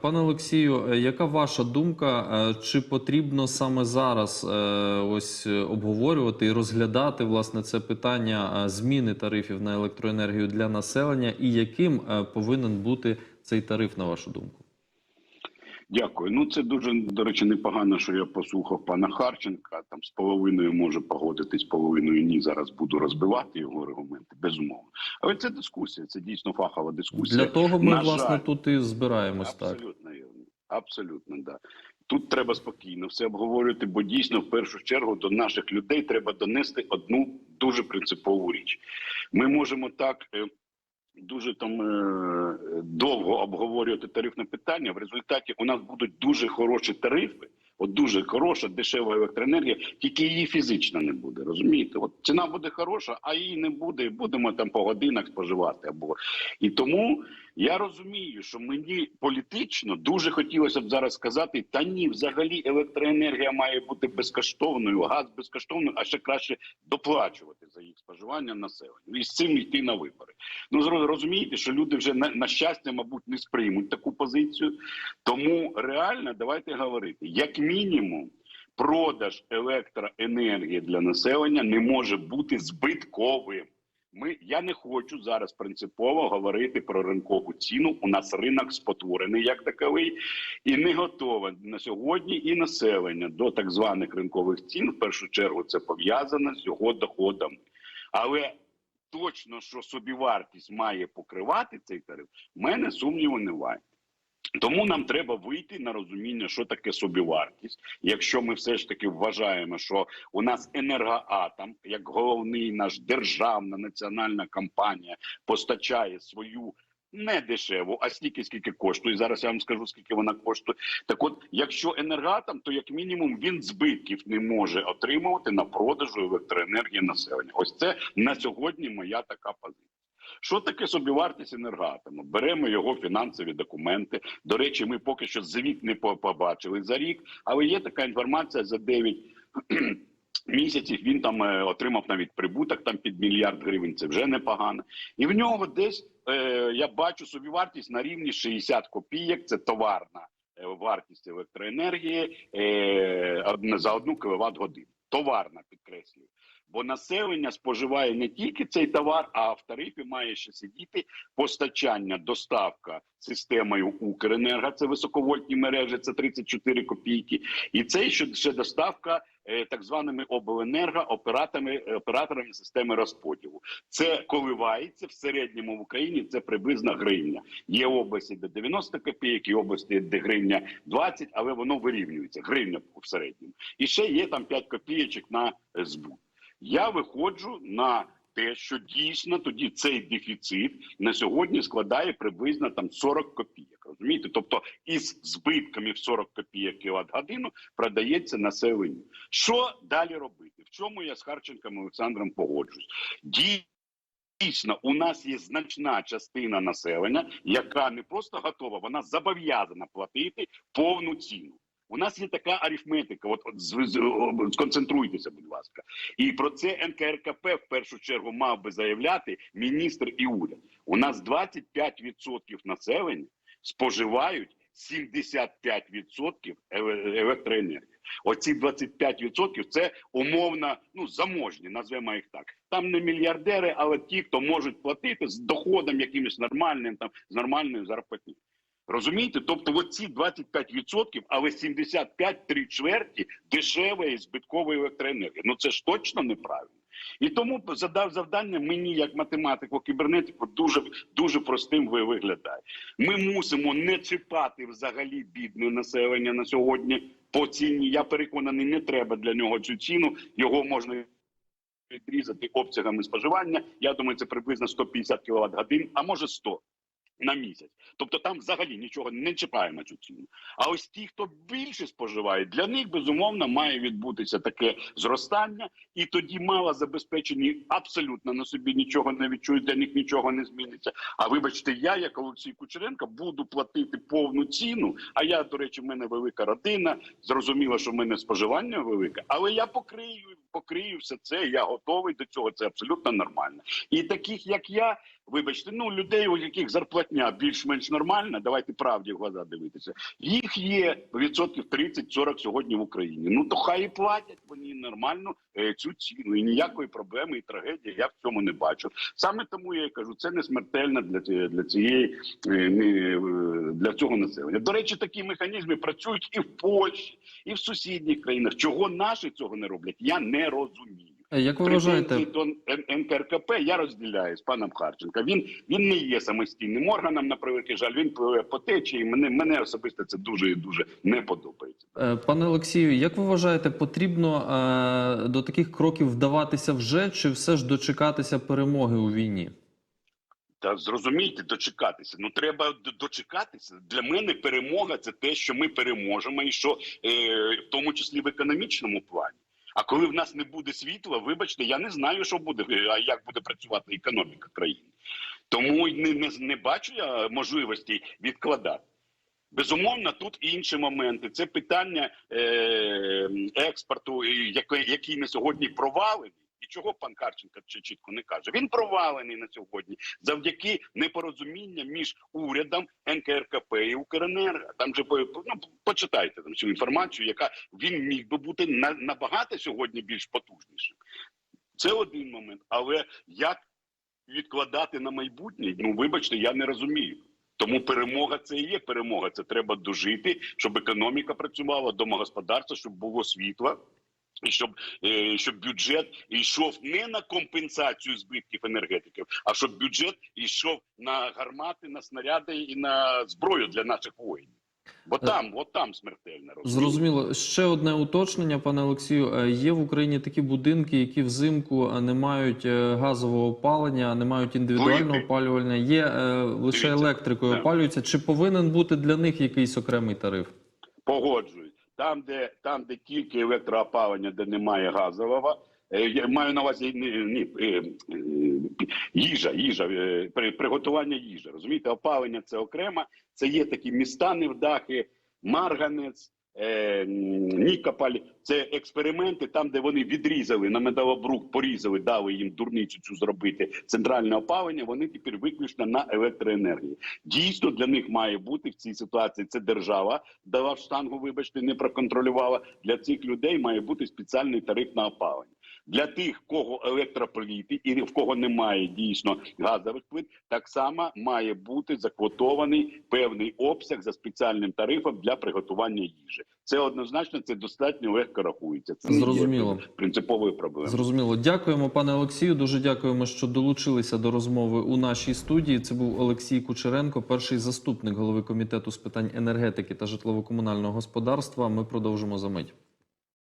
Пане Олексію, е, яка ваша думка? е, Чи потрібно саме зараз е, ось обговорювати і розглядати власне це питання зміни тарифів на електроенергію для населення, і яким повинен бути цей тариф, на вашу думку? Дякую. Ну це дуже до речі непогано, що я послухав пана Харченка. Там з половиною може погодитись, половиною ні. Зараз буду розбивати його аргументи, безумовно. Але це дискусія, це дійсно фахова дискусія. Для того ми На власне жаль. тут і збираємось. Так Абсолютно. Абсолютно, да. Тут треба спокійно все обговорювати, бо дійсно в першу чергу до наших людей треба донести одну дуже принципову річ. Ми можемо так е, дуже там е, довго обговорювати тарифне питання. В результаті у нас будуть дуже хороші тарифи. От дуже хороша, дешева електроенергія, тільки її фізично не буде. Розумієте? От ціна буде хороша, а її не буде. Будемо там по годинах споживати. Або і тому я розумію, що мені політично дуже хотілося б зараз сказати: та ні, взагалі електроенергія має бути безкоштовною, газ безкоштовною, а ще краще доплачувати за їх споживання населенню і з цим йти на вибори. Ну розумієте, що люди вже на, на щастя, мабуть, не сприймуть таку позицію. Тому реально давайте говорити, як мінімум. Продаж електроенергії для населення не може бути збитковим. Ми я не хочу зараз принципово говорити про ринкову ціну. У нас ринок спотворений як таковий, і не готове на сьогодні і населення до так званих ринкових цін. В першу чергу це пов'язано з його доходами. Але точно, що собівартість має покривати цей тариф, в мене сумніву немає. Тому нам треба вийти на розуміння, що таке собівартість. Якщо ми все ж таки вважаємо, що у нас енергоатом, як головний наш державна національна компанія, постачає свою не дешеву, а стільки, скільки коштує. Зараз я вам скажу, скільки вона коштує. Так, от, якщо енергоатом, то як мінімум він збитків не може отримувати на продажу електроенергії населення. Ось це на сьогодні моя така позиція. Що таке собівартість енергоатому? Беремо його фінансові документи. До речі, ми поки що звіт не побачили за рік, але є така інформація за 9 місяців. Він там е, отримав навіть прибуток там під мільярд гривень. Це вже непогано. І в нього десь е, я бачу собівартість на рівні 60 копійок. Це товарна е, вартість електроенергії е, за одну кВт годину. Товарна підкреслюю. Бо населення споживає не тільки цей товар, а в тарифі має ще сидіти постачання, доставка системою Укренерго, це високовольтні мережі, це 34 копійки, і це ще, доставка е, так званими обленерго операторами, операторами системи розподілу. Це коливається в середньому в Україні. Це приблизно гривня. Є області, де 90 копійок, є області, де гривня 20, але воно вирівнюється. Гривня в середньому. І ще є там 5 копійочок на е, збут. Я виходжу на те, що дійсно тоді цей дефіцит на сьогодні складає приблизно там 40 копійок. Розумієте? Тобто із збитками в 40 копійок кіловат годину продається населенню. Що далі робити? В чому я з Харченком Олександром погоджуюсь? Дійсно, у нас є значна частина населення, яка не просто готова, вона зобов'язана платити повну ціну. У нас є така арифметика. От, от сконцентруйтеся, будь ласка. І про це НКРКП в першу чергу мав би заявляти міністр і уряд. У нас 25% населення споживають 75% еле- електроенергії. Оці 25% це умовно ну заможні, назвемо їх так. Там не мільярдери, але ті, хто можуть платити з доходом якимось нормальним, там з нормальною зарплатнею. Розумієте? Тобто, оці 25%, але 75 три чверті дешевої збиткової електроенергії. Ну це ж точно неправильно. І тому задав завдання мені, як математику, кібернетику, дуже дуже простим виглядає. Ми мусимо не чіпати взагалі бідне населення на сьогодні по ціні. Я переконаний, не треба для нього цю ціну. Його можна відрізати обсягами споживання. Я думаю, це приблизно 150 кВт годин, а може 100 на місяць. Тобто там взагалі нічого не чіпаємо цю ціну. А ось ті, хто більше споживає, для них безумовно має відбутися таке зростання, і тоді мало забезпечені абсолютно на собі нічого не відчують, для них нічого не зміниться. А вибачте, я, як Олексій Кучеренко, буду платити повну ціну. А я, до речі, в мене велика родина. Зрозуміло, що в мене споживання велике, але я покрию покрию все це. Я готовий до цього. Це абсолютно нормально. І таких, як я, вибачте, ну людей, у яких зарплатня більш-менш нормальна, давайте правді в глаза дивитися. Їх є відсотків 30-40 сьогодні в Україні. Ну то хай і платять вони нормально е, цю ціну. І ніякої проблеми і трагедії я в цьому не бачу. Саме тому я і кажу, це не смертельно для для цієї е, е, для цього населення. До речі, такі механізми працюють і в Польщі, і в сусідніх країнах. Чого наші цього не роблять? Я не розумію. Е, Як ви вважаєте, до НКРКП я розділяю з паном Харченка. Він він не є самостійним органом на превеликий жаль. Він пливе по течії. Мене мене особисто це дуже і дуже не подобається. Е, Пане Олексію, як ви вважаєте, потрібно е, до таких кроків вдаватися вже, чи все ж дочекатися перемоги у війні? Та зрозумійте, дочекатися. Ну треба дочекатися. Для мене перемога це те, що ми переможемо, і що е, в тому числі в економічному плані. А коли в нас не буде світла, вибачте, я не знаю, що буде, е, а як буде працювати економіка країни. Тому не, не, не бачу я можливості відкладати. Безумовно, тут інші моменти. Це питання е, експорту, який, який на сьогодні провалений. Чого пан Харченко чітко не каже? Він провалений на сьогодні завдяки непорозумінням між урядом НКРКП і Укренерго. Там же ну, почитайте там цю інформацію, яка він міг би бути на, набагато сьогодні більш потужнішим. Це один момент. Але як відкладати на майбутнє? Ну вибачте, я не розумію. Тому перемога це і є перемога. Це треба дожити, щоб економіка працювала, домогосподарство, щоб було світло. Щоб, е, щоб бюджет йшов не на компенсацію збитків енергетиків, а щоб бюджет йшов на гармати, на снаряди і на зброю для наших воїнів. Бо там, от там смертельно розумієте? Зрозуміло. Ще одне уточнення, пане Олексію. Е, Є в Україні такі будинки, які взимку е, не мають е, газового опалення, не мають індивідуального опалювання, є е, лише електрикою да. опалюються. Чи повинен бути для них якийсь окремий тариф? Погоджуюсь. Там, де там, де тільки електроопалення, де немає газового. е, Я маю на увазі ні, е, е, їжа, їжа, приготування їжі. Розумієте, опалення це окремо. Це є такі міста невдахи, Марганець, е, Нікополь. Це експерименти, там, де вони відрізали на металобрук, порізали, дали їм дурницю цю зробити центральне опалення. Вони тепер виключно на електроенергії. Дійсно, для них має бути в цій ситуації. Це держава дала штангу, вибачте, не проконтролювала. Для цих людей має бути спеціальний тариф на опалення. Для тих, в кого електропліти і в кого немає дійсно газових плит, так само має бути заквотований певний обсяг за спеціальним тарифом для приготування їжі. Це однозначно це достатньо легко рахується. Це Зрозуміло. принциповою проблемою. Зрозуміло. Дякуємо, пане Олексію. Дуже дякуємо, що долучилися до розмови у нашій студії. Це був Олексій Кучеренко, перший заступник голови комітету з питань енергетики та житлово-комунального господарства. Ми продовжимо за мить.